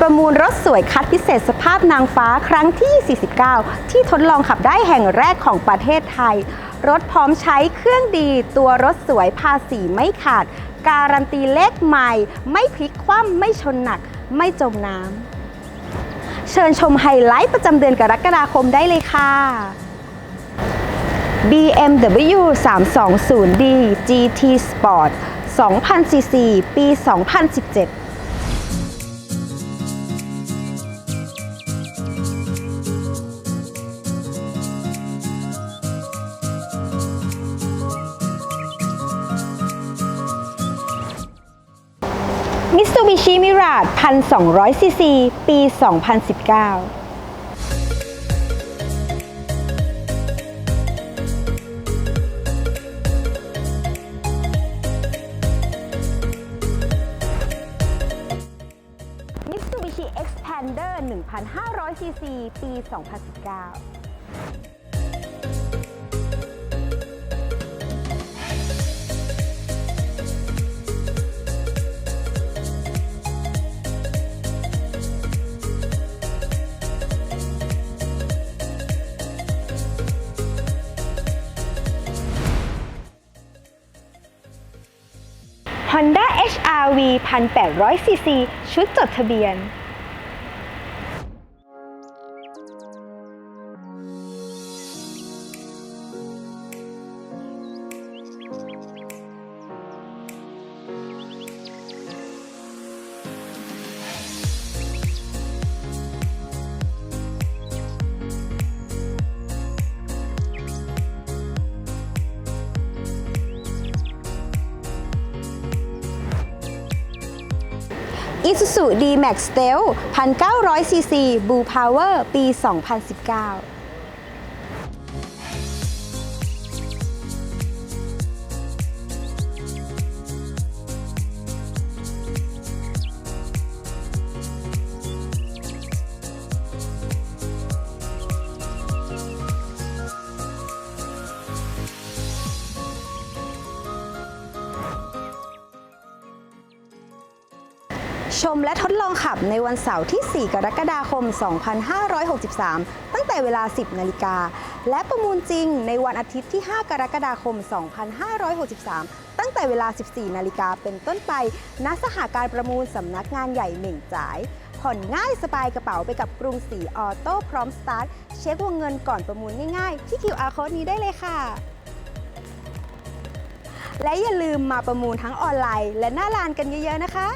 ประมูลรถสวยคัดพิเศษสภาพนางฟ้าครั้งที่ 49 ที่ทดลองขับได้แห่งแรกของประเทศไทย รถพร้อมใช้เครื่องดี ตัวรถสวยภาษีไม่ขาด การันตีเลขใหม่ ไม่พลิกคว่ำไม่ชนหนัก ไม่จมน้ำ เชิญชมไฮไลท์ประจำเดือนกรกฎาคมได้เลยค่ะ BMW 320D GT Sport 2,000cc ปี 2017 มิตซูบิชิมิราด1,200ซีซีปี 2019มิตซูบิชิ Expander 1,500ซีซีปี 2019 Honda HRV 1,800 cc ชุดจดทะเบียน Isuzu D-Max Stealth 1,900 cc Blue Power ปี 2019 ชมและทดลองขับในวันเสาร์ที่ 4 กรกฎาคม 2563 ตั้งแต่เวลา 10 นาฬิกา และประมูลจริงในวันอาทิตย์ที่ 5 กรกฎาคม 2563 ตั้งแต่เวลา 14 นาฬิกาเป็นต้นไป ณ สหการประมูลสำนักงานใหญ่เหม่งจ่าย ผ่อนง่ายสบายกระเป๋าไปกับกรุงศรีออโต้พร้อมสตาร์ท เช็ควงเงินก่อนประมูลง่ายๆ ที่ QR code นี้ได้เลยค่ะและอย่าลืมมาประมูลทั้งออนไลน์ และหน้าลานกันเยอะๆนะคะ